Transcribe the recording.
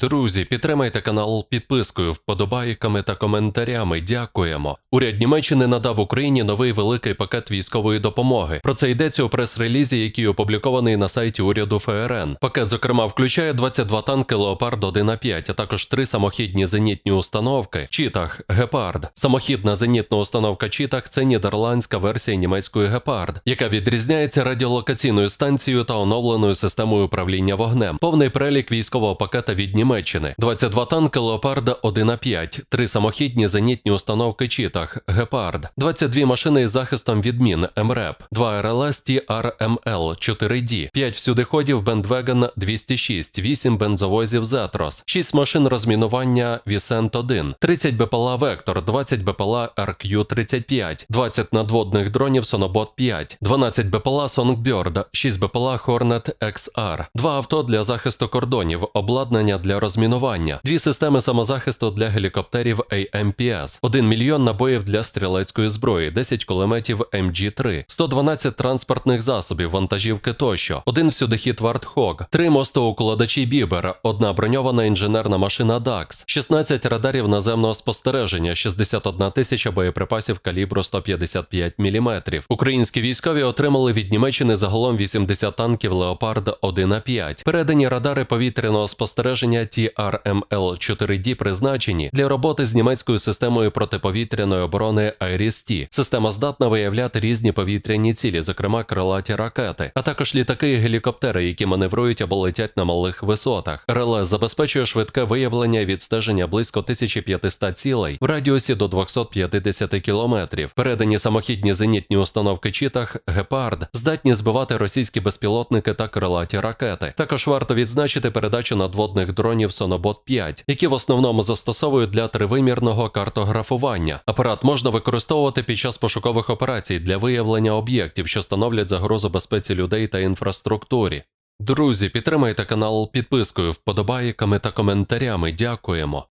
Друзі, підтримайте канал підпискою, вподобайками та коментарями. Дякуємо. Уряд Німеччини надав Україні новий великий пакет військової допомоги. Про це йдеться у прес-релізі, який опублікований на сайті уряду ФРН. Пакет, зокрема, включає 22 танки Леопард 1 а 5 а також три самохідні зенітні установки Чітах Гепард. Самохідна зенітна установка Чітах це нідерландська версія німецької Гепард, яка відрізняється радіолокаційною станцією та оновленою системою управління вогнем. Повний перелік військового пакета від Німеччини: 22 танки Леопарда 1 а 5 три самохідні зенітні установки Чітах Гепард, 22 машини із захистом від мін МРЕП, 2 РЛС TRML 4D, 5 всюдиходів Бендвеген 206, 8 бензовозів Зетрос, 6 машин розмінування Вісент 1, 30 БПЛА Вектор, 20 БПЛА RQ-35, 20 надводних дронів Сонобот 5, 12 БПЛА Songbird, 6 БПЛА Hornet XR, 2 авто для захисту кордонів, обладнання для розмінування, 2 системи самозахисту для гелікоптерів AMPS, 1 мільйон набоїв для стрілецької зброї, 10 кулеметів MG3, 112 транспортних засобів, вантажівки тощо, один всюдихід Вартхог, 3 мостоукладачі Бібер, одна броньована інженерна машина DAX, 16 радарів наземного спостереження, 61 тисяча боєприпасів калібру 155 мм. Українські військові отримали від Німеччини загалом 80 танків Леопард 1 а 5 Передані радари повітряного спостереження TRML-4D призначені для роботи з німецькою системою протиповітряної оборони IRIS-T. Система здатна виявляти різні повітряні цілі, зокрема крилаті ракети, а також літаки і гелікоптери, які маневрують або летять на малих висотах. РЛС забезпечує швидке виявлення і відстеження близько 1500 цілей в радіусі до 250 кілометрів. Передані самохідні зенітні установки Чітах Гепард здатні збивати російські безпілотники та крилаті ракети. Також варто відзначити передачу надводних дронів Сонобот 5, які в основному застосовують для тривимірного картографування. Апарат можна використовувати під час пошукових операцій для виявлення об'єктів, що становлять загрозу безпеці людей та інфраструктурі. Друзі, підтримайте канал підпискою, вподобайками та коментарями. Дякуємо.